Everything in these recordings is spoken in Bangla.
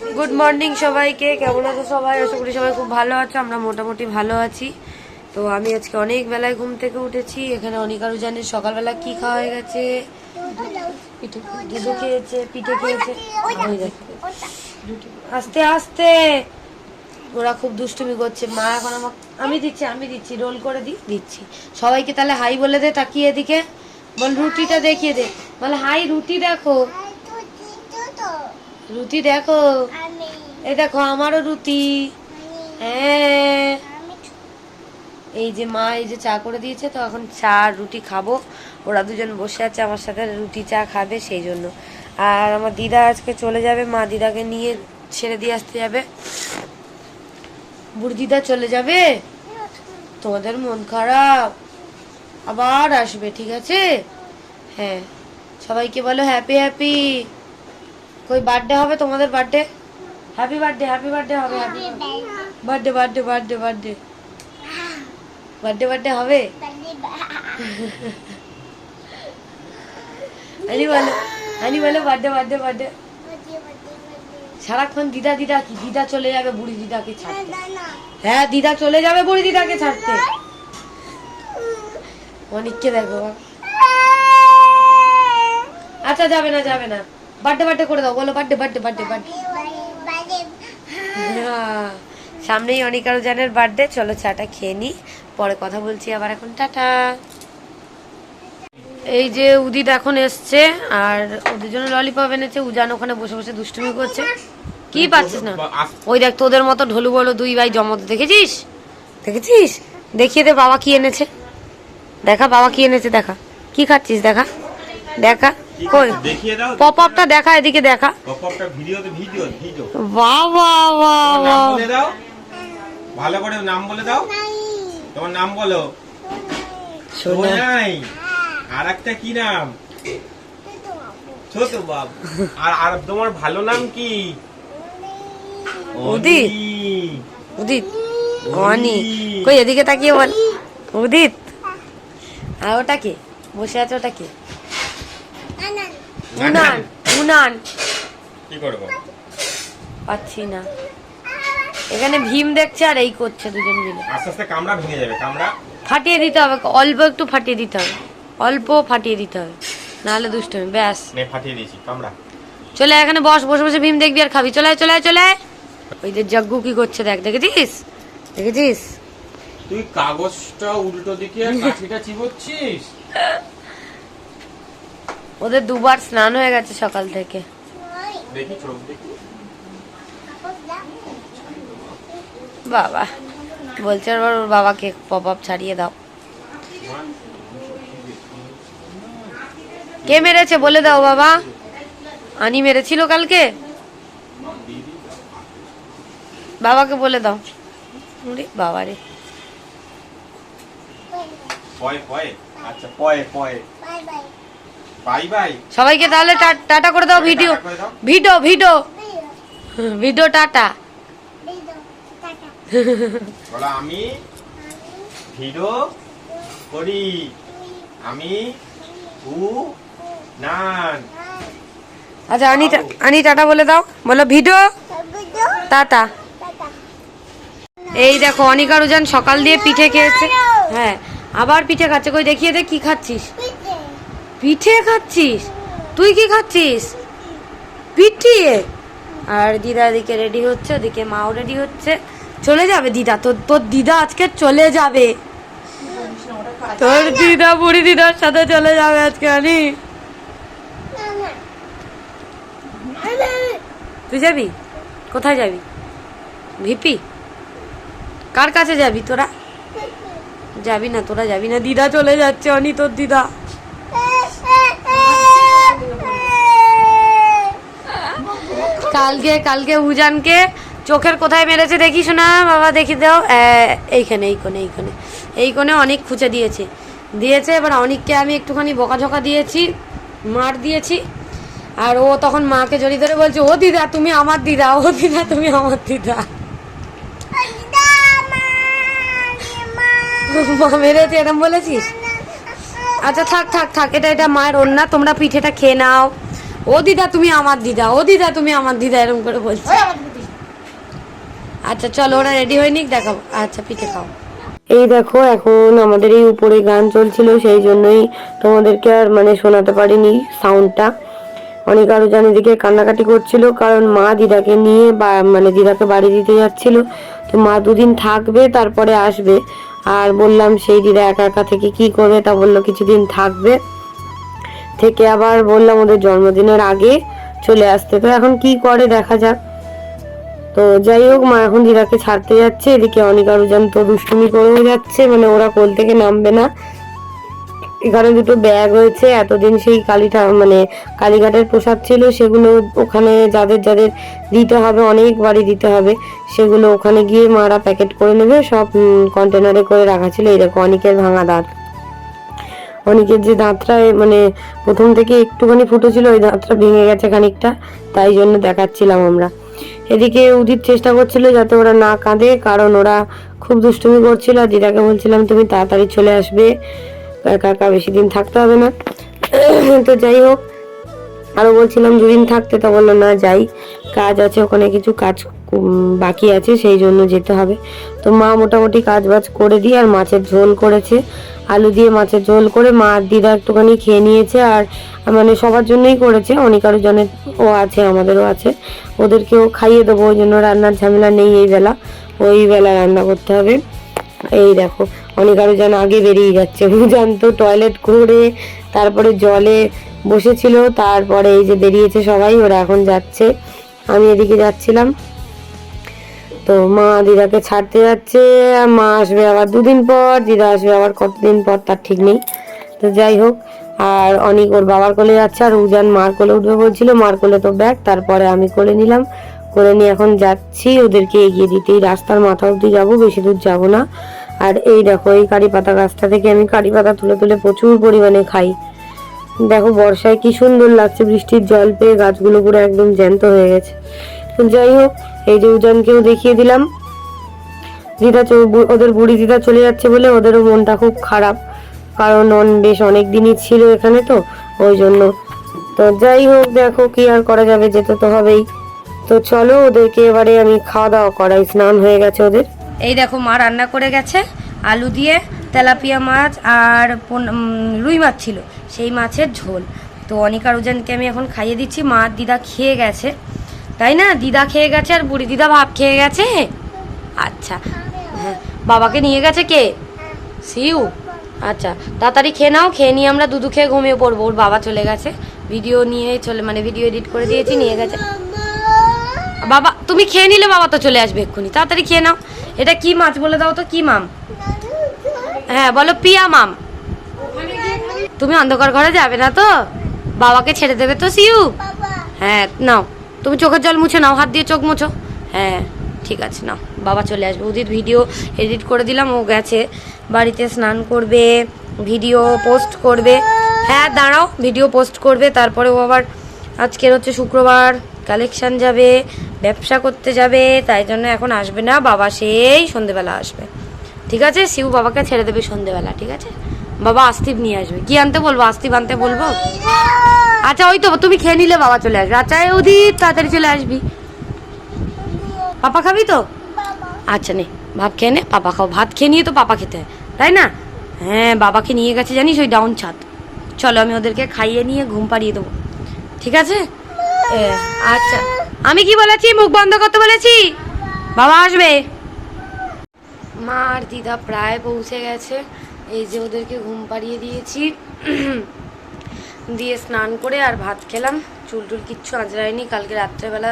গুড মর্নিং সবাইকে। কেমন আছো সবাই? আশা করি সবাই খুব ভালো আছো। আমরা মোটামুটি ভালো আছি। তো আমি আজকে অনেক বেলায় ঘুম থেকে উঠেছি। এখানে অনেক আরও জানি সকালবেলা কি খাওয়া হয়ে গেছে? খেয়েছে, পিঠে খেয়েছে। আস্তে আস্তে। ওরা খুব দুষ্টুমি করছে। মা এখন আমাকে আমি দিচ্ছি আমি দিচ্ছি। রোল করে দিই দিচ্ছি। সবাইকে তাহলে হাই বলে দে তাকিয়ে এদিকে। বল রুটিটা দেখিয়ে দে। বল হাই রুটি দেখো। রুটি দেখো। এই দেখো আমারও রুটি। হ্যাঁ। এই যে মা এই যে চা করে দিয়েছে তো এখন চা রুটি খাব। ওরা দুজন বসে আছে আমার সাথে রুটি চা খাবে সেই জন্য। আর আমার দিদা আজকে চলে যাবে মা দিদাকে নিয়ে ছেড়ে দিয়ে আসতে যাবে। বুড়ি দিদা চলে যাবে? তোমাদের মন খারাপ? আবার আসবে ঠিক আছে? হ্যাঁ। সবাইকে বলো হ্যাপি হ্যাপি কই বার্থডে হবে তোমাদের birthday happy birthday happy birthday হবে happy birthday birthday birthday birthday birthday birthday হবে? আনি বলো আনি বলো বার্থডে বার্থডে বার্থডে সারাক্ষণ দিদা দিদা কি? দিদা চলে যাবে বুড়ি দিদাকে ছাড়তে। হ্যাঁ দিদা চলে যাবে বুড়ি দিদাকে ছাড়তে। অনেককে দেখো আচ্ছা যাবে না যাবে না। বার্থডে বার্থডে করে দাও বলো বার্থডে বার্থডে বার্থডে বার্থডে হ্যাঁ, সামনেই অনেক আরও জানের বার্থডে চলো চাটা খেয়ে নি। পরে কথা বলছি আবার এখন টাটা। এই যে উদিত এখন এসছে আর ওদের জন্য ললিপপ এনেছে উজান ওখানে বসে বসে দুষ্টুমি করছে। কি পাচ্ছিস না? ওই দেখ তোদের মতো ঢোলু বলো দুই ভাই জমতে দেখেছিস? দেখেছিস? দেখিয়ে দে বাবা কি এনেছে। দেখা বাবা কি এনেছে দেখা। কি খাচ্ছিস দেখা? দেখা। কই? পপ আপটা দেখা এদিকে দেখা। পপআপটা ভিডিওতে ভিডিও ভিডিও। বাহ বাহ বাহ বাহ। বলে দাও। ভালো করে নাম বলে দাও। তোমার নাম বলো। শোনা নাই আর একটা কি নাম? ছোট বাব। আর আর তোমার ভালো নাম কি? উদিত। উদিত। অনি। কই এদিকে তাকিয়ে বল। উদিত। আর ওটা কে? বসে আছে ওটা কে? উনান উনান কি করব? পাচ্ছি না। এখানে ভীম দেখছে আর এই করছে দুজন মিলে। আস্তে আস্তে কামড়া ভেঙে যাবে কামড়া। ফাটিয়ে দিতে হবে অল্প একটু ফাটিয়ে দিতে হবে। অল্প ফাটিয়ে দিতে হবে নাহলে দুষ্টমি ব্যাস। নে ফাটিয়ে দিয়েছি কামড়া। চলে আয় এখানে বস বসে বসে ভীম দেখবি আর খাবি। চলে আয়, চলে চলে আয়। ওই যে যজ্ঞ কি করছে দেখ দেখেছিস? দেখেছিস? তুই কাগজটা উল্টো দিকে কাঠিটা চিবোচ্ছিস? ওদের দুবার স্নান হয়ে গেছে সকাল থেকে। বাবা বলছে আবার ওর বাবাকে পপ আপ ছাড়িয়ে দাও। কে মেরেছে বলে দাও বাবা। আনি মেরেছিল কালকে? বাবাকে বলে দাও। বাবা রে। পয়ে পয়ে। আচ্ছা পয়ে পয়ে। Bye bye. সবাইকে তাহলে টা- টাটা করে দাও video. Video video. Video tata. বলো আমি ভিডিও করি। আমি উ নান। আচ্ছা আনি আনি টাটা বলে দাও। বলো ভিডিও। টাটা। এই দেখো অনিকা রুজান সকাল দিয়ে পিঠে খেয়েছে। হ্যাঁ আবার পিঠে খাচ্ছে। কই দেখিয়ে দে কি খাচ্ছিস। পিঠে খাচ্ছিস? তুই কি খাচ্ছিস? পিঠে? আর দিদা এদিকে রেডি হচ্ছে, ওদিকে মাও রেডি হচ্ছে। চলে যাবে দিদা, তোর তোর দিদা আজকে চলে যাবে। তোর দিদা, বুড়ি দিদার সাথে চলে যাবে আজকে আনি তুই যাবি? কোথায় যাবি? ভিপি? কার কাছে যাবি তোরা? যাবি না, তোরা যাবি না। দিদা চলে যাচ্ছে অনি তোর দিদা। কালকে কালকে উজানকে চোখের কোথায় মেরেছে দেখিস না বাবা দেখি দাও। এইখানে, এই কোণে এই কোণে। এই কোণে অনেক খুঁচে দিয়েছে। দিয়েছে, এবার অনেককে আমি একটুখানি বকাঝকা দিয়েছি, মার দিয়েছি। আর ও তখন মাকে জড়িয়ে ধরে বলছে, ও দিদা, তুমি আমার দিদা, ও দিদা, তুমি আমার দিদা। মা মেরেছে, এরম বলেছিস? আচ্ছা থাক থাক থাক, এটা এটা মায়ের ওন্না তোমরা পিঠেটা খেয়ে নাও। ও দিদা তুমি আমার দিদা ও দিদা তুমি আমার দিদা এরকম করে বলছি। আচ্ছা চলো ওরা রেডি হয়ে নিক দেখাবো। আচ্ছা পিঠে খাও। এই দেখো এখন আমাদের এই উপরে গান চলছিল সেই জন্যই তোমাদেরকে আর মানে শোনাতে পারিনি সাউন্ডটা অনেক আরও জানি দিকে কান্নাকাটি করছিল কারণ মা দিদাকে নিয়ে বা মানে দিদাকে বাড়ি দিতে যাচ্ছিল। তো মা দুদিন থাকবে তারপরে আসবে। আর বললাম সেই দিদা একা একা থেকে কি করবে তা বলল কিছুদিন থাকবে। থেকে আবার বললাম ওদের জন্মদিনের আগে চলে আসতে। তো এখন কি করে দেখা যাক। তো যাই হোক, মা এখন দিদাকে ছাড়তে যাচ্ছে। এদিকে অনেক আরও জান তো দুষ্টুমি করেও যাচ্ছে। মানে ওরা কোল থেকে নামবে না। এখানে দুটো ব্যাগ হয়েছে এতদিন সেই কালীটা মানে কালীঘাটের প্রসাদ ছিল, সেগুলো ওখানে যাদের যাদের দিতে হবে অনেক বাড়ি দিতে হবে, সেগুলো ওখানে গিয়ে মারা প্যাকেট করে নেবে। সব কন্টেনারে করে রাখা ছিল। এরকম অনেকের ভাঙা দাঁত। অনেকের যে দাঁতটা মানে প্রথম থেকে একটুখানি ফুটেছিল ওই দাঁতটা ভেঙে গেছে খানিকটা, তাই জন্য দেখাচ্ছিলাম আমরা। এদিকে উদিত চেষ্টা করছিল যাতে ওরা না কাঁদে, কারণ ওরা খুব দুষ্টুমি করছিল, আর দিদাকে বলছিলাম, তুমি তাড়াতাড়ি চলে আসবে একা বেশি দিন থাকতে হবে না। তো যাই হোক, আরও বলছিলাম, দুদিন থাকতে তো বলল, না যাই, কাজ আছে, ওখানে কিছু কাজ বাকি আছে, সেই জন্য যেতে হবে। তো মা মোটামুটি কাজ বাজ করে দিয়ে আর মাছের ঝোল করেছে। আলু দিয়ে মাছের ঝোল করে মা আর দিদা একটুখানি খেয়ে নিয়েছে আর মানে সবার জন্যই করেছে। অনেক আরও জনের ও আছে, আমাদেরও আছে। ওদেরকেও খাইয়ে দেবো, ওই জন্য রান্নার ঝামেলা নেই এই বেলা। ওই বেলা রান্না করতে হবে। এই দেখো অনেক আরও যেন আগে বেরিয়ে যাচ্ছে। বুঝান তো, টয়লেট করে, তারপরে জলে বসেছিল, তারপরে এই যে বেরিয়েছে সবাই, ওরা এখন যাচ্ছে। আমি এদিকে যাচ্ছিলাম। তো মা দিদাকে ছাড়তে যাচ্ছে মা আসবে আবার দুদিন পর, দিদা আসবে আবার কতদিন পর তার ঠিক নেই। তো যাই হোক, আর অনেক ওর বাবার কোলে যাচ্ছে, আর উজান মার কোলে উঠবে বলছিল, মার কোলে তো ব্যাগ, তারপরে আমি কোলে নিলাম। করে নিয়ে এখন যাচ্ছি, ওদেরকে এগিয়ে দিতে এই রাস্তার মাথা অব্দি যাব, বেশি দূর যাব না। আর এই দেখো, এই কারি পাতা গাছটা থেকে আমি কারি পাতা তুলে তুলে প্রচুর পরিমাণে খাই। দেখো, বর্ষায় কি সুন্দর লাগছে, বৃষ্টির জল পেয়ে গাছগুলো পুরো একদম জ্যান্ত হয়ে গেছে। যাই হোক এই যে উজানকেও দেখিয়ে দিলাম। দিদা ওদের বুড়ি দিদা চলে যাচ্ছে বলে ওদেরও মনটা খুব খারাপ। কারণ অন- বেশ অনেক দিনই ছিল এখানে তো, ওই জন্য। তো যাই হোক, দেখো কি আর করা যাবে, যেতে তো হবেই। তো চলো, ওদেরকে এবারে আমি খাওয়া দাওয়া করাই, স্নান হয়ে গেছে ওদের। এই দেখো, মা রান্না করে গেছে, আলু দিয়ে তেলাপিয়া মাছ আর রুই মাছ ছিল, সেই মাছের ঝোল। তো অনিকার রুজানকে আমি এখন খাইয়ে দিচ্ছি, মা দিদা খেয়ে গেছে। তাই না? দিদা খেয়ে গেছে আর বুড়ি দিদা ভাব খেয়ে গেছে? আচ্ছা। হ্যাঁ বাবাকে নিয়ে গেছে কে? সিউ। আচ্ছা তাড়াতাড়ি খেয়ে নাও, খেয়ে নিয়ে আমরা দুধু খেয়ে ঘুমিয়ে পড়ব। ওর বাবা চলে গেছে। ভিডিও নিয়ে চলে মানে ভিডিও এডিট করে দিয়েছি, নিয়ে গেছে। বাবা, তুমি খেয়ে নিলে বাবা তো চলে আসবে এক্ষুনি। তাড়াতাড়ি খেয়ে নাও। এটা কি মাছ বলে দাও তো? কি মাম? হ্যাঁ বলো পিয়া মাম। তুমি অন্ধকার ঘরে যাবে না তো? বাবাকে ছেড়ে দেবে তো সিউ? হ্যাঁ নাও। তুমি চোখের জল মুছে নাও, হাত দিয়ে চোখ মুছো। হ্যাঁ ঠিক আছে, নাও, বাবা চলে আসবে। উদিত ভিডিও এডিট করে দিলাম, ও গেছে। বাড়িতে স্নান করবে ভিডিও পোস্ট করবে। হ্যাঁ দাঁড়াও ভিডিও পোস্ট করবে, তারপরে ও আবার আজকের হচ্ছে শুক্রবার কালেকশন যাবে, ব্যবসা করতে যাবে, তাই জন্য এখন আসবে না, বাবা সেই সন্ধেবেলা আসবে। ঠিক আছে শিউ বাবাকে ছেড়ে দেবে সন্ধেবেলা, ঠিক আছে? বাবা আস্তিব নিয়ে আসবে। কি আনতে বলব? আস্তিব আনতে বলব? আচ্ছা ওই তো, তুমি খেয়ে নিলে বাবা চলে আসবে। আচ্ছা উদিত, তাড়াতাড়ি চলে আসবি। পাপা খাবি তো? আচ্ছা নে ভাব খেয়ে নে, পাপা খাও। ভাত খেয়ে নিয়ে তো পাপা খেতে তাই না? হ্যাঁ বাবাকে নিয়ে গেছে জানিস ওই ডাউন ছাদ। চলো, আমি ওদেরকে খাইয়ে নিয়ে ঘুম পাড়িয়ে দেবো। ঠিক আছে? আচ্ছা। আমি কি বলেছি? মুখ বন্ধ করতে বলেছি? বাবা আসবে। মা আর দিদা প্রায় পৌঁছে গেছে। এই যে ওদেরকে ঘুম পাড়িয়ে দিয়েছি। দিয়ে স্নান করে আর ভাত খেলাম। চুল টুল কিচ্ছু আঁচড়ায়নি। কালকে রাত্রেবেলা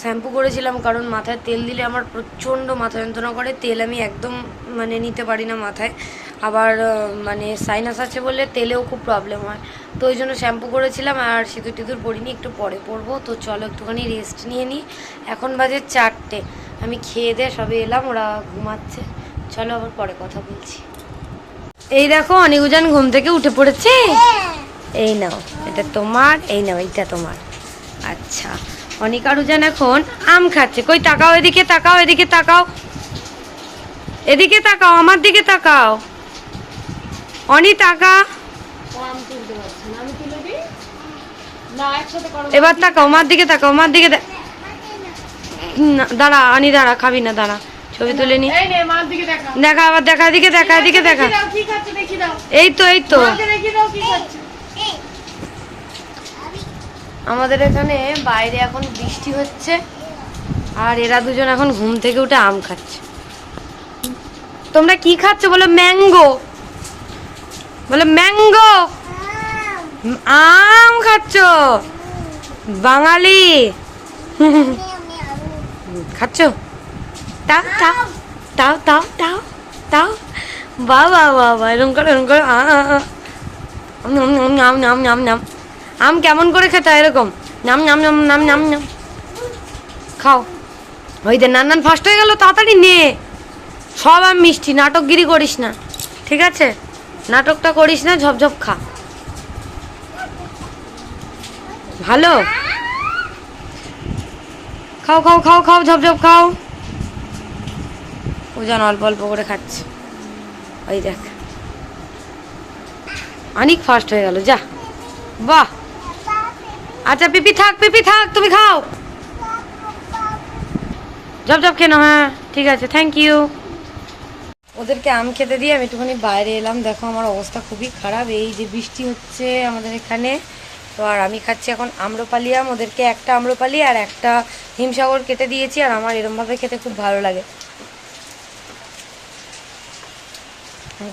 শ্যাম্পু করেছিলাম কারণ মাথায় তেল দিলে আমার প্রচণ্ড মাথা যন্ত্রণা করে। তেল আমি একদম মানে নিতে পারি না মাথায়। আবার মানে সাইনাস আছে বলে তেলেও খুব প্রবলেম হয়। তো ওই জন্য শ্যাম্পু করেছিলাম আর সিঁদুর টিঁদুর পরিনি। একটু পরে পরবো। তো চলো একটুখানি রেস্ট নিয়ে নিই এখন বাজে চারটে। আমি খেয়ে দিয়ে সবে এলাম, ওরা ঘুমাচ্ছে। চলো আবার পরে কথা বলছি। এই দেখো অনিকুজান ঘুম থেকে উঠে পড়েছে। এই নাও এটা তোমার এই নাও এইটা তোমার। আচ্ছা অনিকা রুজান এখন আম খাচ্ছে। কই তাকাও এদিকে তাকাও এদিকে তাকাও। এদিকে তাকাও আমার দিকে তাকাও। অনি তাকা। না একসাথে করো। এবার তাকাও আমার দিকে তাকাও মার দিকে না, দাঁড়া আনি দাঁড়া খাবি না দাঁড়া। ছবি তুলে নি। এই নে মার দিকে দেখা। আবার দেখা এদিকে দেখা এদিকে দেখা। এই তো এই তো। মাকে দেখি দাও কি খাচ্ছে। আমাদের এখানে বাইরে এখন বৃষ্টি হচ্ছে আর এরা দুজন এখন ঘুম থেকে উঠে আম খাচ্ছে। তোমরা কি খাচ্ছ? বলো ম্যাঙ্গো। বলো ম্যাঙ্গো। আম খাচ্ছ? বাঙালি। খাচ্ছ? তাও তাও তাও তাও তাও তাও বা বা বা বা এরকম করে এরকম করে। নাম নাম নাম নাম আম কেমন করে খেতে এরকম নাম নাম নাম নাম নাম নাম খাও ওই যে নান নান ফার্স্ট হয়ে গেল, তাড়াতাড়ি নে। সব আম মিষ্টি, নাটকগিরি করিস না। ঠিক আছে? নাটকটা করিস না ঝপঝপ খা। ভালো? খাও খাও খাও খাও ঝপঝপ খাও। ওজন অল্প অল্প করে খাচ্ছে। ওই দেখ। অনেক ফাস্ট হয়ে গেল, যা। বাহ! আচ্ছা পিপি থাক পিপি থাক, তুমি খাও। জব জব কেন হ্যাঁ ঠিক আছে থ্যাংক ইউ ওদেরকে আম খেতে দিয়ে আমি একটুখানি বাইরে এলাম। দেখো, আমার অবস্থা খুবই খারাপ। এই যে বৃষ্টি হচ্ছে আমাদের এখানে, তো আর আমি খাচ্ছি এখন আম্রপালি আম। ওদেরকে একটা আম্রপালি আর একটা হিমসাগর কেটে দিয়েছি, আর আমার এরমভাবে খেতে খুব ভালো লাগে।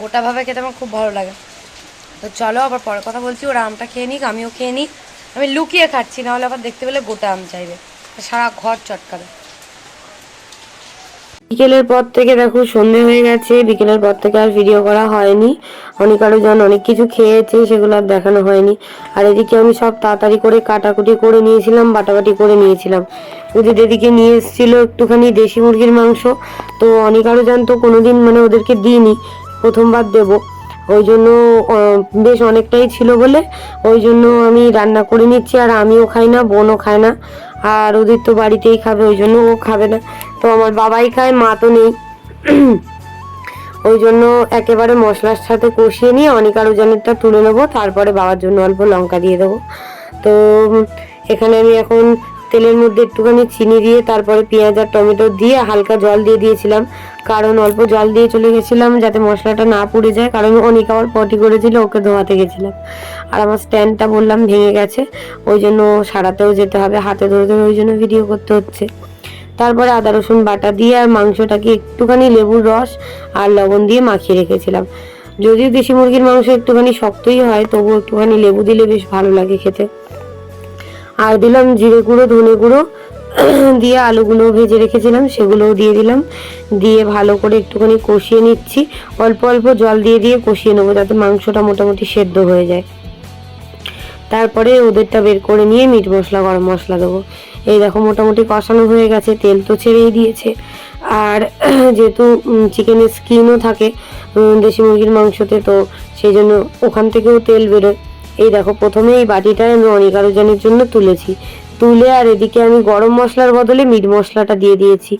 গোটাভাবে খেতে আমার খুব ভালো লাগে। তো চলো আবার পরে কথা বলছি, ওরা আমটা খেয়ে নিক, আমিও খেয়ে নিই আমি লুকিয়ে খাচ্ছি, নাহলে আবার দেখতে পেলে গোটা আম চাইবে। সারা ঘর চটকাবে। বিকেলের পর থেকে দেখো সন্ধে হয়ে গেছে, বিকেলের পর থেকে আর ভিডিও করা হয়নি। অনেক আরও জন অনেক কিছু খেয়েছে, সেগুলো আর দেখানো হয়নি। আর এদিকে আমি সব তাড়াতাড়ি করে কাটাকুটি করে নিয়েছিলাম, বাটাবাটি করে নিয়েছিলাম। ওদের এদিকে নিয়ে এসেছিল একটুখানি দেশি মুরগির মাংস, তো অনেক আরও জন তো কোনোদিন মানে ওদেরকে দিইনি। প্রথমবার দেবো। ওই জন্য বেশ অনেকটাই ছিল বলে, ওই জন্য আমি রান্না করে নিচ্ছি, আর আমিও খাই না, বোনও খায় না, আর ওদের তো বাড়িতেই খাবে, ওই জন্য ও খাবে না। তো আমার বাবাই খায়, মা তো নেই। ওই জন্য একেবারে মশলার সাথে কষিয়ে নিয়ে অনেক আরও জনেরটা তুলে নেব, তারপরে বাবার জন্য অল্প লঙ্কা দিয়ে দেবো। তো এখানে আমি এখন তেলের মধ্যে একটুখানি চিনি দিয়ে, তারপরে পেঁয়াজ আর টমেটো দিয়ে হালকা জল দিয়ে দিয়েছিলাম। কারণ অল্প জল দিয়ে চলে গেছিলাম যাতে মশলাটা না পুড়ে যায়, কারণ অনেক আবার পটি করেছিল, ওকে ধোয়াতে গেছিলাম। আর আমার স্ট্যান্ডটা বললাম ভেঙে গেছে, ওই জন্য সারাতেও যেতে হবে, হাতে ধরে ধরে ওই জন্য ভিডিও করতে হচ্ছে। তারপরে আদা, রসুন, বাটা দিয়ে আর মাংসটাকে একটুখানি লেবুর রস আর লবণ দিয়ে মাখিয়ে রেখেছিলাম। যদিও দেশি মুরগির মাংস একটুখানি শক্তই হয়, তবুও একটুখানি লেবু দিলে বেশ ভালো লাগে খেতে। আর দিলাম জিরে গুঁড়ো, ধনে গুঁড়ো। দিয়ে আলুগুলো ভেজে রেখেছিলাম, সেগুলোও দিয়ে দিলাম। দিয়ে ভালো করে একটুখানি কষিয়ে নিচ্ছি। অল্প অল্প জল দিয়ে দিয়ে কষিয়ে নেব যাতে মাংসটা মোটামুটি সেদ্ধ হয়ে যায়। তারপরে ওদেরটা বের করে নিয়ে মিট মশলা, গরম মশলা দেবো। এই দেখো মোটামুটি কষানো হয়ে গেছে, তেল তো ছেড়েই দিয়েছে। আর যেহেতু চিকেনের স্কিনও থাকে দেশি মুরগির মাংসতে, তো সেই জন্য ওখান থেকেও তেল বেরোয়। এই দেখো, প্রথমে এই বাটিটায় আমি অনেক আরও জনের জন্য তুলেছি। তুলে আর এদিকে আমি গরম মশলার বদলে মিট মশলাটা দিয়ে দিয়েছি।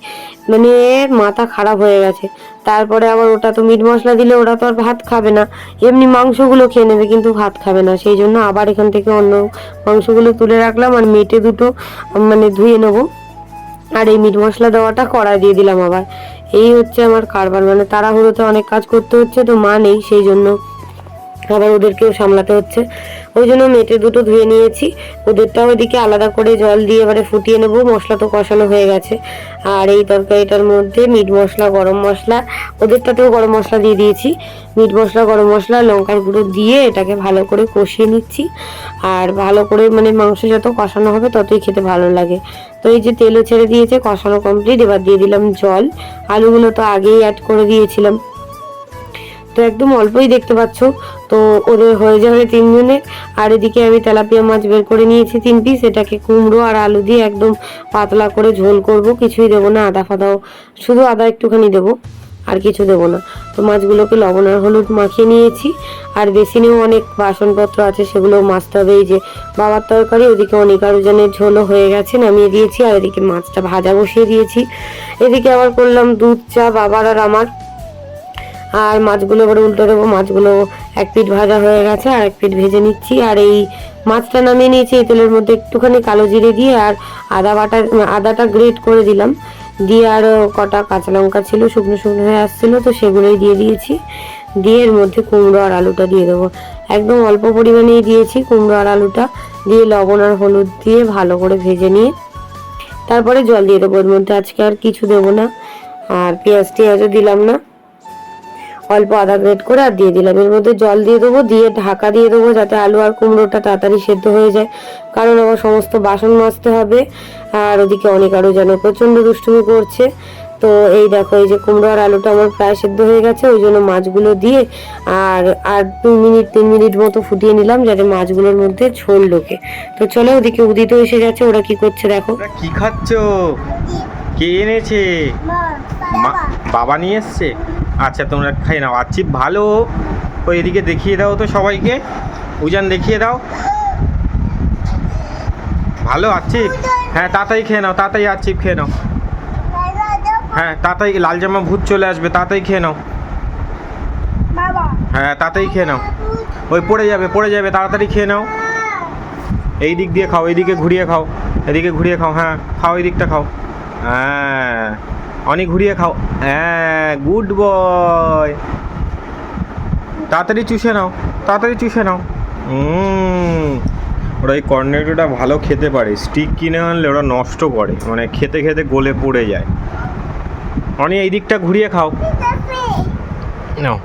মানে মাথা খারাপ হয়ে গেছে। তারপরে আবার ওটা তো মিট মশলা দিলে ওরা তো আর ভাত খাবে না। এমনি মাংসগুলো খেয়ে নেবে, কিন্তু ভাত খাবে না। সেই জন্য আবার এখান থেকে অন্য মাংসগুলো তুলে রাখলাম আর মেটে দুটো মানে ধুয়ে নেব। আর এই মিট মশলা দেওয়াটা কড়াই দিয়ে দিলাম আবার। এই হচ্ছে আমার কারবার। মানে তাড়াহুড়োতে অনেক কাজ করতে হচ্ছে, তো মা নেই, সেই জন্য আবার ওদেরকেও সামলাতে হচ্ছে। ওই জন্য মেটে দুটো ধুয়ে নিয়েছি। ওদেরটাও ওইদিকে আলাদা করে জল দিয়ে এবারে ফুটিয়ে নেব। মশলা তো কষানো হয়ে গেছে। আর এই তরকারিটার মধ্যে মিট মশলা, গরম মশলা, ওদেরটাতেও গরম মশলা দিয়ে দিয়েছি। মিট মশলা, গরম মশলা, লঙ্কার গুঁড়ো দিয়ে এটাকে ভালো করে কষিয়ে নিচ্ছি। আর ভালো করে মানে মাংস যত কষানো হবে ততই খেতে ভালো লাগে। তো এই যে তেলও ছেড়ে দিয়েছে, কষানো কমপ্লিট এবার দিয়ে দিলাম জল। আলুগুলো তো আগেই অ্যাড করে দিয়েছিলাম। তো একদম অল্পই দেখতে পাচ্ছ। তো ওদের হয়ে যাবে তিনজনে। আর এদিকে আমি তেলাপিয়া মাছ বের করে নিয়েছি তিন পিস এটাকে কুমড়ো আর আলু দিয়ে একদম পাতলা করে ঝোল করব। কিছুই দেবো না, আদা ফাদাও। শুধু আদা একটুখানি দেবো, আর কিছু দেবো না। তো মাছগুলোকে লবণ আর হলুদ মাখিয়ে নিয়েছি। আর বেসিনেও অনেক বাসনপত্র আছে, সেগুলো মাজতে হবে। এই যে বাবার তরকারি, ওদিকে অনেক আরও জনের ঝোলও হয়ে গেছে, নামিয়ে দিয়েছি। আর এদিকে মাছটা ভাজা বসিয়ে দিয়েছি। এদিকে আবার করলাম দুধ চা বাবার আর আমার। আর মাছগুলো এবার উল্টো দেবো, মাছগুলো এক পিঠ ভাজা হয়ে গেছে, আর এক পিঠ ভেজে নিচ্ছি। আর এই মাছটা নামিয়ে নিয়েছি এই তেলের মধ্যে একটুখানি কালো জিরে দিয়ে আর আদা বাটা, আদাটা গ্রেট করে দিলাম। দিয়ে আর কটা কাঁচা লঙ্কা ছিল, শুকনো শুকনো হয়ে আসছিল, তো সেগুলোই দিয়ে দিয়েছি। দিয়ে এর মধ্যে কুমড়ো আর আলুটা দিয়ে দেবো। একদম অল্প পরিমাণেই দিয়েছি কুমড়ো আর আলুটা। দিয়ে লবণ আর হলুদ দিয়ে ভালো করে ভেজে নিয়ে তারপরে জল দিয়ে দেবো। এর মধ্যে আজকে আর কিছু দেবো না। আর পেঁয়াজ টিয়াজও দিলাম না। অল্প আদা গ্রেট করে আর দিয়ে দিলাম। এর মধ্যে জল দিয়ে দেবো, দিয়ে ঢাকা দিয়ে দেবো যাতে আলু আর কুমড়োটা তাড়াতাড়ি সেদ্ধ হয়ে যায়। কারণ আমার সমস্ত বাসন মাজতে হবে আর ওদিকে অনেক আরও যেন প্রচণ্ড দুষ্টুমি করছে। তো এই দেখো, এই যে কুমড়ো আর আলুটা আমার প্রায় সেদ্ধ হয়ে গেছে, ওই জন্য মাছগুলো দিয়ে আর আর দু মিনিট, তিন মিনিট মতো ফুটিয়ে নিলাম যাতে মাছগুলোর মধ্যে ঝোল ঢোকে। তো চলো ওদিকে উদিত এসে যাচ্ছে ওরা কি করছে দেখো। কি খাচ্ছ কে এনেছে? বাবা। নিয়ে এসছে? আচ্ছা তোমরা খাই নাও। আর চিপ ভালো। ওই এদিকে দেখিয়ে দাও তো সবাইকে। উজান দেখিয়ে দাও। ভালো আছিপ হ্যাঁ তাড়াতাড়ি খেয়ে নাও তাড়াতাড়ি আছিপ খেয়ে নাও। হ্যাঁ তাড়াতাড়ি লাল জামা ভূত চলে আসবে তাড়াতাড়ি খেয়ে নাও। হ্যাঁ তাড়াতাড়ি খেয়ে নাও। ওই পড়ে যাবে পড়ে যাবে তাড়াতাড়ি খেয়ে নাও। এই দিক দিয়ে খাও এইদিকে ঘুরিয়ে খাও এদিকে ঘুরিয়ে খাও হ্যাঁ খাও এই দিকটা খাও। হ্যাঁ। অনেক ঘুরিয়ে খাও। হ্যাঁ গুড বয় তাড়াতাড়ি চুষে নাও তাড়াতাড়ি চুষে নাও। ওরা এই কর্নেটোটা ভালো খেতে পারে। স্টিক কিনে আনলে ওরা নষ্ট করে। মানে খেতে খেতে গলে পড়ে যায়। অনেক এই দিকটা ঘুরিয়ে খাও। নাও।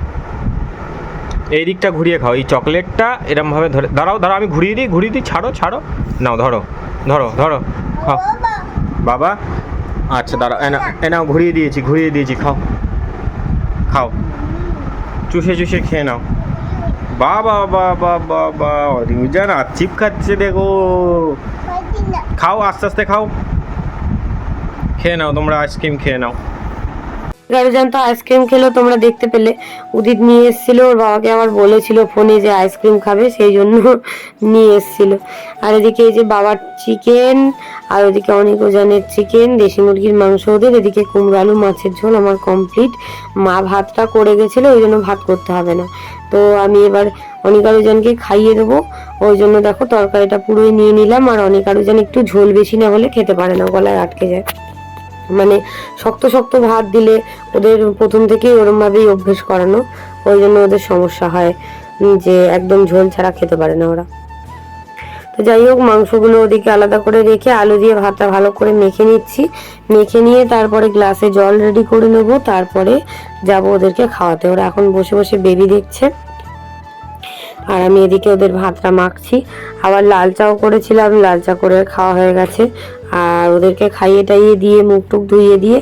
এই দিকটা ঘুরিয়ে খাও। এই চকলেটটা এরমভাবে ধরে দাঁড়াও দাঁড়াও আমি ঘুরিয়ে দিই ঘুরিয়ে দিই। ছাড়ো ছাড়ো। নাও ধরো ধরো ধরো। খাও। বাবা। আচ্ছা দাঁড়াও এনা এনাও ঘুরিয়ে দিয়েছি ঘুরিয়ে দিয়েছি খাও। খাও। চুষে চুষে খেয়ে নাও। বা বা বা বা বাবা বাবা রিউজান আর চিপ খাচ্ছে দেখো। খাও আস্তে আস্তে খাও। খেয়ে নাও তোমরা আইসক্রিম খেয়ে নাও। গারুজান তো আইসক্রিম খেলো, তোমরা দেখতে পেলে। উদিত নিয়ে এসেছিল, ওর বাবাকে আবার বলেছিল ফোনে যে আইসক্রিম খাবে, সেই জন্য নিয়ে এসেছিল। আর এদিকে এই যে বাবার চিকেন আর ওদিকে অনেক ওজনের চিকেন দেশি মুরগির মাংস ওদের, এদিকে কুমড়ো আলু, মাছের ঝোল আমার কমপ্লিট মা ভাতটা করে গেছিল, ওই জন্য ভাত করতে হবে না। তো আমি এবার অনেক আরুজনকে খাইয়ে দেবো। ওই জন্য দেখো, তরকারিটা পুরোই নিয়ে নিলাম, আর অনেক আরুজন একটু ঝোল বেশি না হলে খেতে পারে না, গলায় আটকে যায়। মানে শক্ত শক্ত ভাত দিলে ওদের প্রথম থেকেই ওরমভাবেই অভ্যেস করানো, ওই জন্য ওদের সমস্যা হয় যে একদম ঝোল ছাড়া খেতে পারে না ওরা। তো যাই হোক, মাংসগুলো ওদিকে আলাদা করে রেখে আলু দিয়ে ভাতটা ভালো করে মেখে নিচ্ছি। মেখে নিয়ে তারপরে গ্লাসে জল রেডি করে নেব, তারপরে যাব ওদেরকে খাওয়াতে। ওরা এখন বসে বসে বেবি দেখছে। আর আমি এদিকে ওদের ভাতটা মাখছি। আবার লাল চাও করেছিলাম, লাল চা করে খাওয়া হয়ে গেছে। আর ওদেরকে খাইয়ে টাইয়ে দিয়ে, মুখ টুক ধুইয়ে দিয়ে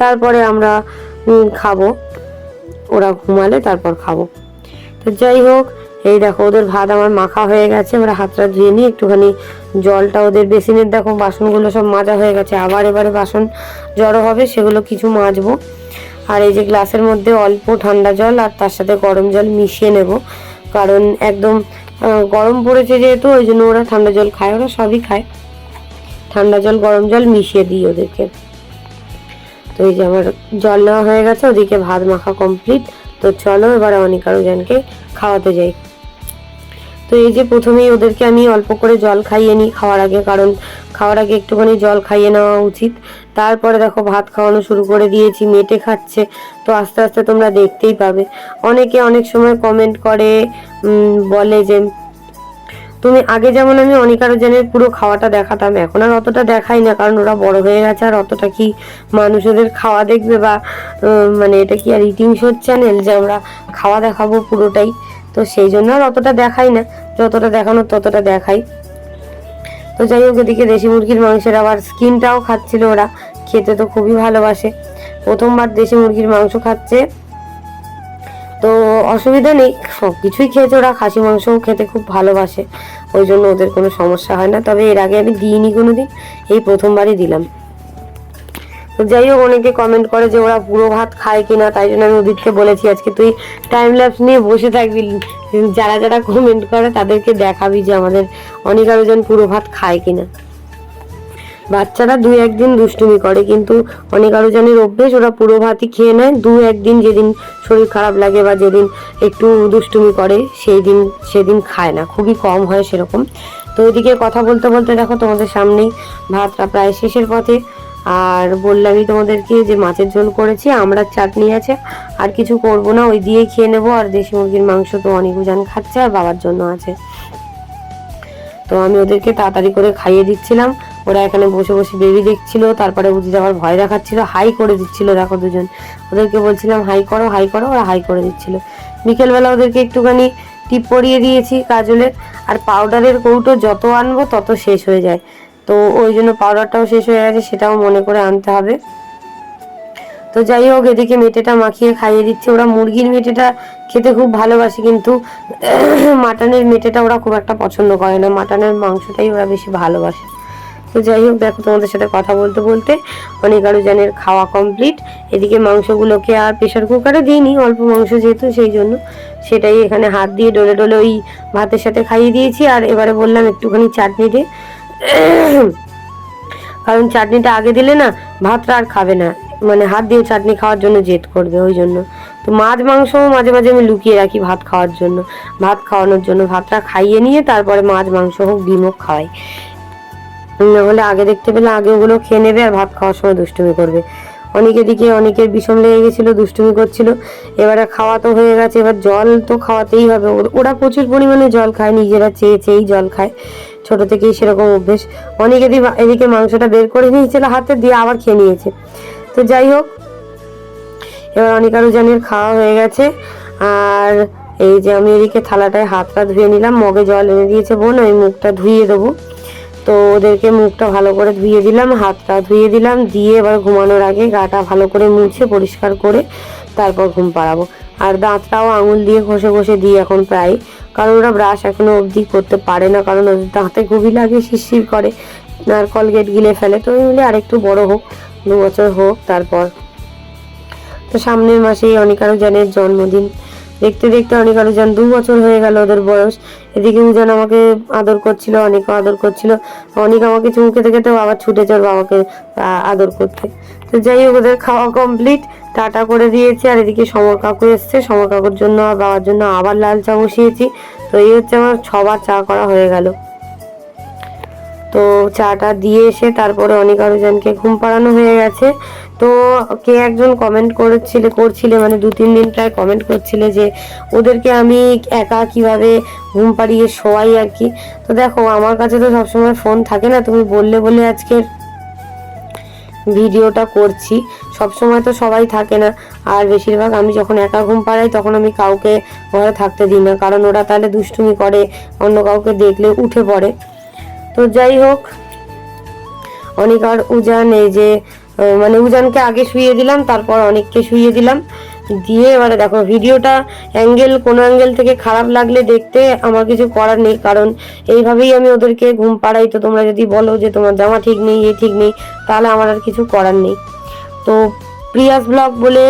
তারপরে আমরা খাব। ওরা ঘুমালে তারপর খাব। তো যাই হোক, এই দেখো ওদের ভাত আমার মাখা হয়ে গেছে। ওরা হাতটা ধুয়ে নিই, একটুখানি জলটা ওদের বেসিনের দেখো বাসনগুলো সব মাজা হয়ে গেছে। আবার এবারে বাসন জড়ো হবে, সেগুলো কিছু মাজবো। আর এই যে গ্লাসের মধ্যে অল্প ঠান্ডা জল আর তার সাথে গরম জল মিশিয়ে নেব। কারণ একদম গরম পড়েছে যেহেতু, ওই জন্য ওরা ঠান্ডা জল খায়, ওরা সবই খায়। ঠান্ডা জল, গরম জল মিশিয়ে দিই ওদেরকে। তো এই যে আমার জল নেওয়া হয়ে গেছে, ওদিকে ভাত মাখা কমপ্লিট তো চলো এবার অনেক আরও জনকে খাওয়াতে যাই। তো এই যে প্রথমেই ওদেরকে আমি অল্প করে জল খাইয়ে নিই খাওয়ার আগে, কারণ খাওয়ার আগে একটুখানি জল খাইয়ে নেওয়া উচিত। তারপরে দেখো ভাত খাওয়ানো শুরু করে দিয়েছি, মেটে খাচ্ছে। তো আস্তে আস্তে তোমরা দেখতেই পাবে। অনেকে অনেক সময় কমেন্ট করে বলে যে তুমি আগে যেমন আমি অনেক আরও জনের পুরো খাওয়াটা দেখাতাম, এখন আর অতটা দেখাই না, কারণ ওরা বড় হয়ে গেছে আর অতটা কি মানুষ ওদের খাওয়া দেখবে বা মানে এটা কি আর ইটিং শোর চ্যানেল যে আমরা খাওয়া দেখাবো পুরোটাই। তো সেই জন্য আর অতটা দেখাই না, যতটা দেখানোর ততটা দেখাই। তো যাই হোক, এদিকে দেশি মুরগির মাংসের আবার স্কিনটাও খাচ্ছিল ওরা, খেতে তো খুবই ভালোবাসে। প্রথমবার দেশি মুরগির মাংস খাচ্ছে। তো অসুবিধা নেই, সব কিছুই খেয়েছে ওরা, খাসি মাংসও খেতে খুব ভালোবাসে, ওই জন্য ওদের কোনো সমস্যা হয় না, তবে এর আগে আমি দিইনি কোনো দিন এই প্রথমবারই দিলাম। তো যাই হোক, অনেকে কমেন্ট করে যে ওরা পুরো ভাত খায় কিনা, তাই জন্য আমি ওদিককে বলেছি, আজকে তুই টাইম ল্যাপস নিয়ে বসে থাকবি, যারা যারা কমেন্ট করে তাদেরকে দেখাবি যে আমাদের অনেক আরোজন পুরো ভাত খায় কিনা। বাচ্চারা দুই একদিন দুষ্টুমি করে, কিন্তু অনেক আরও জনের অভ্যেস, ওরা পুরো ভাতই খেয়ে নেয়। দু একদিন যেদিন শরীর খারাপ লাগে বা যেদিন একটু দুষ্টুমি করে, সেই দিন, সেদিন খায় না। খুবই কম হয় সেরকম। তো ওইদিকে কথা বলতে বলতে দেখো তোমাদের সামনেই ভাতটা প্রায় শেষের পথে। আর বললামই তোমাদেরকে যে মাছের ঝোল করেছি, আমরা চাটনি আছে, আর কিছু করব না, ওই দিয়েই খেয়ে নেব। আর দেশি মুরগির মাংস তো অনেক উজান খাচ্ছে, আর বাবার জন্য আছে। তো আমি ওদেরকে তাড়াতাড়ি করে খাইয়ে দিচ্ছিলাম। ওরা এখানে বসে বসে বেবি দেখছিল, তারপরে বুঝি যাওয়ার ভয় দেখাচ্ছিল হাই করে দিচ্ছিল, দেখো দুজন। ওদেরকে বলছিলাম হাই করো হাই করো, ওরা হাই করে দিচ্ছিল। বিকেলবেলা ওদেরকে একটুখানি টিপ পরিয়ে দিয়েছি কাজলের, আর পাউডারের কৌটো যত আনব তত শেষ হয়ে যায়। তো ওই জন্য পাউডারটাও শেষ হয়ে গেছে, সেটাও মনে করে আনতে হবে। তো যাই হোক, এদিকে মেটেটা মাখিয়ে খাইয়ে দিচ্ছে। ওরা মুরগির মেটেটা খেতে খুব ভালোবাসে, কিন্তু মাটনের মেটেটা ওরা খুব একটা পছন্দ করে না। মাটনের মাংসটাই ওরা বেশি ভালোবাসে। তো যাই হোক, দেখো তোমাদের সাথে কথা বলতে বলতে অনেক আরও জানের খাওয়া কমপ্লিট এদিকে মাংসগুলোকে আর প্রেশার কুকারে দিইনি, অল্প মাংস যেহেতু সেই জন্য। সেটাই এখানে হাত দিয়ে ডলে ডলে ওই ভাতের সাথে খাইয়ে দিয়েছি। আর এবারে বললাম একটুখানি চাটনি দে। কারণ চাটনিটা আগে দিলে না ভাতটা আর খাবে না। মানে হাত দিয়ে চাটনি খাওয়ার জন্য জেদ করবে ওই জন্য। তো মাছ, মাংস মাঝে মাঝে আমি লুকিয়ে রাখি ভাত খাওয়ার জন্য। ভাত খাওয়ানোর জন্য ভাতটা খাইয়ে নিয়ে তারপরে মাছ, মাংস হোক, ডিম হোক খাওয়াই। নাহলে আগে দেখতে পেলে আগে ওগুলো খেয়ে নেবে আর ভাত খাওয়ার সময় দুষ্টুমি করবে। অনেকের দিকে অনেকের বিষম লেগে গেছিল, দুষ্টুমি করছিল। এবারে খাওয়া তো হয়ে গেছে, এবার জল তো খাওয়াতেই হবে। ওরা প্রচুর পরিমাণে জল খায়, নিজেরা চেয়ে চেয়েই জল খায়। ছোট থেকেই সেরকম অভ্যেস। অনেক এদিকে মাংসটা বের করে নিয়েছিল হাতে দিয়ে আবার খেয়ে নিয়েছে। তো যাই হোক, এবার অনেক আরও জানের খাওয়া হয়ে গেছে। আর এই যে আমি এদিকে থালাটায় হাতটা ধুয়ে নিলাম, মগে জল এনে দিয়েছে বোন, আমি মুখটা ধুয়ে দেবো। তো ওদেরকে মুখটা ভালো করে ধুয়ে দিলাম, হাতটা ধুয়ে দিলাম, দিয়ে এবার ঘুমানোর আগে গাটা ভালো করে মুছে পরিষ্কার করে তারপর ঘুম পাড়াবো। আর দাঁতটাও আঙুল দিয়ে ঘষে ঘষে দিই এখন প্রায়, কারণ ওরা ব্রাশ এখনও অবধি করতে পারে না, কারণ ওদের দাঁতে খুবই লাগে, শিরশির করে আর কলগেট গিলে ফেলে। তো ওই বলি আরেকটু বড় হোক, দু বছর হোক তারপর। তো সামনের মাসেই অনিকারু জানের জন্মদিন দেখতে দেখতে অনিকারু জান দু বছর হয়ে গেল ওদের বয়স। এদিকে উজান আমাকে আদর করছিল অনেকও আদর করছিল। অনেক আমাকে চুমু খেতে খেতে আবার ছুটেছে, ওর বাবাকে আদর করতে। তো যাই হোক, ওদের খাওয়া কমপ্লিট টাটা করে দিয়েছে। আর এদিকে সমর কাকু এসছে, সমর কাকুর জন্য আর বাবার জন্য আবার লাল চা বসিয়েছি। তো এই হচ্ছে আমার ছবার চা করা হয়ে গেল। তো চাটা দিয়ে এসে তারপরে অনেক আরোজনকে ঘুম পাড়ানো হয়ে গেছে। তো কে একজন কমেন্ট করেছিলে, করছিলে মানে দু তিন দিন প্রায় কমেন্ট করছিলে যে ওদেরকে আমি একা কীভাবে ঘুম পাড়িয়ে শোয়াই আর কি। তো দেখো, আমার কাছে তো সবসময় ফোন থাকে না, তুমি বললে বলে আজকে ভিডিওটা করছি। সব সময় তো সবাই থাকে না, আর বেশিরভাগ আমি যখন একা ঘুম পাড়াই তখন আমি কাউকে ঘরে থাকতে দিই না, কারণ ওরা তাহলে দুষ্টুমি করে, অন্য কাউকে দেখলে উঠে পড়ে। তো যাই হোক অনেক আর উজান, এই যে মানে উজানকে আগে শুয়ে দিলাম, তারপর অনেককে শুয়ে দিলাম। দিয়ে এবারে দেখো, ভিডিওটা অ্যাঙ্গেল, কোনো অ্যাঙ্গেল থেকে খারাপ লাগলে দেখতে আমার কিছু করার নেই, কারণ এইভাবেই আমি ওদেরকে ঘুম পাড়াই। তো তোমরা যদি বলো যে তোমার জামা ঠিক নেই, এ ঠিক নেই, তাহলে আমার আর কিছু করার নেই। তো প্রিয়াস ব্লগ বলে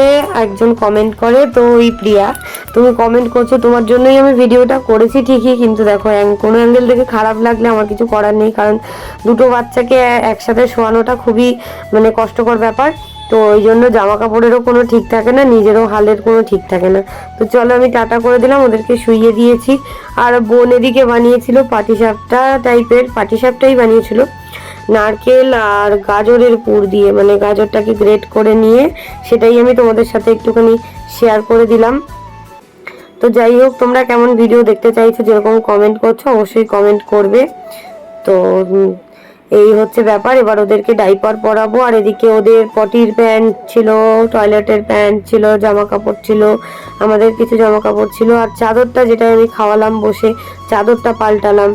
একজন কমেন্ট করে, তো ওই প্রিয়া, তুমি কমেন্ট করছ, তোমার জন্যই আমি ভিডিওটা করেছি ঠিকই, কিন্তু দেখো কোনো অ্যাঙ্গেল থেকে খারাপ লাগলে আমার কিছু করার নেই, কারণ দুটো বাচ্চাকে একসাথে শোয়ানোটা খুবই মানে কষ্টকর ব্যাপার, তো ওই জন্য জামা কাপড়েরও কোনো ঠিক থাকে না, নিজেরও হালের কোনো ঠিক থাকে না। তো চলো আমি টাটা করে দিলাম, ওদেরকে শুইয়ে দিয়েছি। আর বোন এদিকে বানিয়েছিল পাটিসাপটা টাইপের পাটিসাপটাই বানিয়েছিল। নারকেল আর গাজরের পুর দিয়ে মানে গাজরটাকে গ্রেট করে নিয়ে সেটাই আমি তোমাদের সাথে একটুখানি শেয়ার করে দিলাম। তো যাই হোক, তোমরা কেমন ভিডিও দেখতে চাইছো, যেরকম কমেন্ট করছ, অবশ্যই কমেন্ট করবে। তো এই হচ্ছে ব্যাপার। এবার ওদেরকে ডাইপার পরাবো, আর এদিকে ওদের পটির প্যান্ট ছিল টয়লেটের প্যান্ট ছিল জামা কাপড় ছিল, আমাদের কিছু জামা কাপড় ছিল, আর চাদরটা যেটা আমি খাওয়ালাম বসে, চাদরটা পাল্টালাম।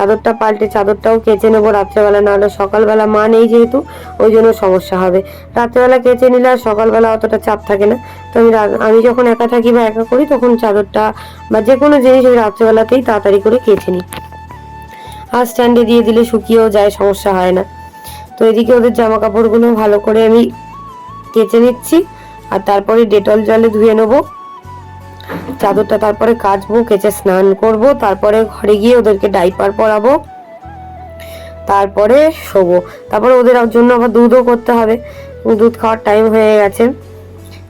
চাদরটা পাল্টে চাদরটাও কেচে নেব রাত্রেবেলা, নাহলে সকালবেলা মা নেই যেহেতু, ওই জন্য সমস্যা হবে। রাত্রেবেলা কেচে নিলে আর সকালবেলা অতটা চাপ থাকে না। তো আমি আমি যখন একা থাকি বা একা করি, তখন চাদরটা বা যে কোনো জিনিস আমি রাত্রেবেলাতেই তাড়াতাড়ি করে কেচে নিই। আর স্ট্যান্ডে দিয়ে দিলে শুকিয়েও যায়, সমস্যা হয় না। তো এদিকে ওদের জামা কাপড়গুলো ভালো করে আমি কেচে নিচ্ছি, আর তারপরে ডেটল জলে ধুয়ে নেব। চাদরটা তারপরে কাচবো, কেচে স্নান করব, তারপরে ঘরে গিয়ে ওদেরকে ডাইপার পরাবো, তারপরে শোবো। তারপরে ওদের জন্য আবার দুধও করতে হবে। দুধ খাওয়ার টাইম হয়ে গেছে।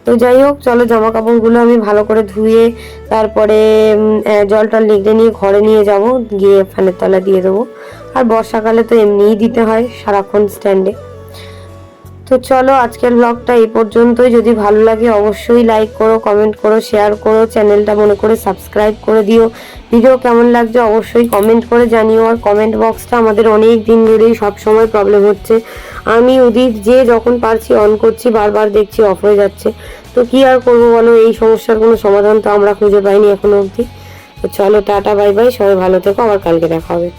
তো যাই হোক, চলো জামা কাপড়গুলো আমি ভালো করে ধুয়ে, তারপরে জল টল লিখে নিয়ে ঘরে নিয়ে যাব, গিয়ে ফ্যানের তলা দিয়ে দেবো। আর বর্ষাকালে তো এমনিই দিতে হয়, সারাক্ষণ স্ট্যান্ডে তো চলো আজকের ব্লগটা এই পর্যন্তই। যদি ভালো লাগে অবশ্যই লাইক করো কমেন্ট করো শেয়ার করো চ্যানেলটা মনে করে সাবস্ক্রাইব করে দিও। ভিডিও কেমন লাগছে অবশ্যই কমেন্ট করে জানিও। আর কমেন্ট বক্সটা আমাদের অনেক দিন ধরেই সব সময় প্রবলেম হচ্ছে। আমি, উদিত, যে যখন পারছি অন করছি, বারবার দেখছি অফ হয়ে যাচ্ছে। তো কি আর করব বলো? এই সমস্যার কোনো সমাধান তো আমরা খুঁজে পাইনি এখনও অবধি। তো চলো, টাটা বাই বাই সবাই ভালো থেকো। আবার কালকে দেখা হবে।